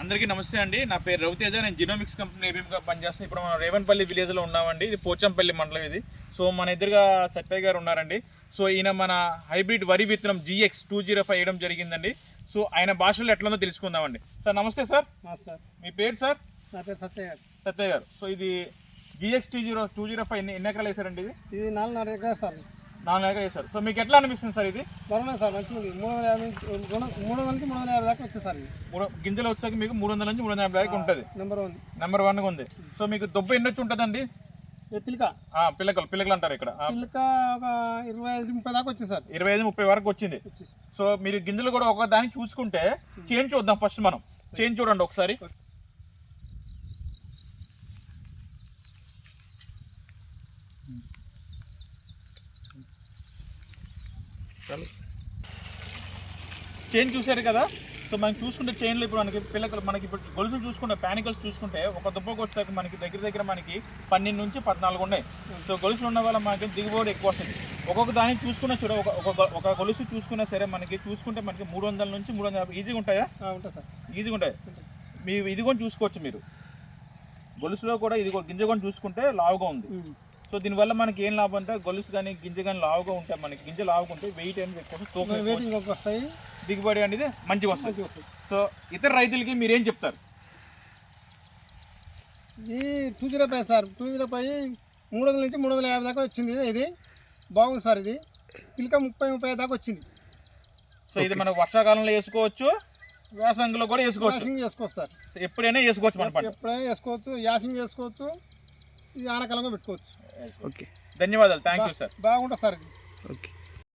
అందరికీ నమస్తే అండి. నా పేరు రవితేజ. నేను జినోమిక్స్ కంపెనీ ఏబీఎంగా పనిచేస్తాను ఇప్పుడు మనం రేవన్పల్లి విలేజ్లో ఉన్నామండి. ఇది పోచంపల్లి మండలం ఇది. సో మన ఎదురుగా సత్యయ్య గారు ఉన్నారండి. సో ఈయన మన హైబ్రిడ్ వరి విత్తనం జిఎక్స్ టూ జీరో ఫైవ్ వేయడం జరిగిందండి. సో ఆయన భాషలో ఎట్లుందో తెలుసుకుందామండి. సార్ నమస్తే సార్. మా సార్. మీ పేరు సార్? నా పేరు సత్య గారు. సత్యయ్య గారు. సో ఇది GX two zero two zero five ఎన్ని ఎకరాలు వేసారండి ఇది? ఇది నాలుగున్నర ఎకరా సార్. నాలుగు ఎకరాలు వేసారు. సో మీకు ఎట్లా అనిపిస్తుంది సార్ ఇది? బాగున్నాయి సార్ మంచిగా ఉంది మూడు వందల యాభై నుంచి మూడు వందల నుంచి మూడు వందల యాభై దాకా వచ్చింది సార్ ఇది. మూడు గింజలు వచ్చాక మీకు మూడు వందల నుంచి మూడు వందల యాభై దాకా ఉంటుంది. నెంబర్ వన్ నెంబర్ వన్గా ఉంది. సో మీకు దొబ్బ ఎన్ని వచ్చి ఉంటుందండి? పిల్క. పిల్లకలు పిల్లకలు అంటారు ఇక్కడ. ఆ, పిల్క ఒక ఇరవై ఐదు ముప్పై దాకా వచ్చింది సార్. ఇరవై ఐదు ముప్పై వరకు వచ్చింది. సో మీరు గింజలు కూడా ఒక దాన్ని చూసుకుంటే చేంజ్ చూద్దాం ఫస్ట్ మనం. చేంజ్ చూడండి ఒకసారి. చైన్ చూశారు కదా? సో మనం చూసుకుంటే చైన్లో ఇప్పుడు మనకి పిల్లకలు మనకి ఇప్పుడు గొలుసులు చూసుకుంటే ప్యానికల్స్ చూసుకుంటే ఒక దుబ్బకు వచ్చాక మనకి దగ్గర దగ్గర మనకి పన్నెండు నుంచి పద్నాలుగు ఉన్నాయి. సో గొలుసులు ఉన్న వల్ల మనకి దిగుబడి ఎక్కువ వస్తుంది. ఒక్కొక్క దాన్ని చూసుకున్నా చూడ ఒక ఒక గొలుసు చూసుకున్నా సరే మనకి చూసుకుంటే మనకి మూడు వందల నుంచి మూడు వందల యాభై ఈజీగా ఉంటాయా? ఆ, ఉంటుంది సార్. ఈజీగా ఉంటాయి? మీ ఇది కూడా చూసుకోవచ్చు మీరు. గొలుసులో కూడా ఇది గింజ కూడా చూసుకుంటే లావుగా ఉంది. సో దీనివల్ల మనకి ఏం లాభం అంటే గొలుసు కానీ గింజ కానీ లావుగా ఉంటే మనకి. గింజ లావుగా ఉంటే వెయిట్ అనేది ఎక్కువ వస్తాయి. దిగుబడి అనేది మంచిగా వస్తుంది. సో ఇతర రైతులకి మీరేం చెప్తారు? ఇది two zero five sir. Two zero five మూడు వందల నుంచి మూడు వందల యాభై దాకా వచ్చింది ఇది. బాగుంది సార్ ఇది. పిల్క ముప్పై ముప్పై దాకా వచ్చింది. సో ఇది మనం వర్షాకాలంలో వేసుకోవచ్చు వేసంగిలో కూడా వేసుకోవచ్చు. యాసింగ్ చేసుకోవచ్చు సార్. ఎప్పుడైనా వేసుకోవచ్చు ఎప్పుడైనా చేసుకోవచ్చు యాసింగ్ చేసుకోవచ్చు ఇది ఆనకాలంగా పెట్టుకోవచ్చు. ఓకే ధన్యవాదాలు. థ్యాంక్ యూ సార్ బాగుంటుంది సార్ ఓకే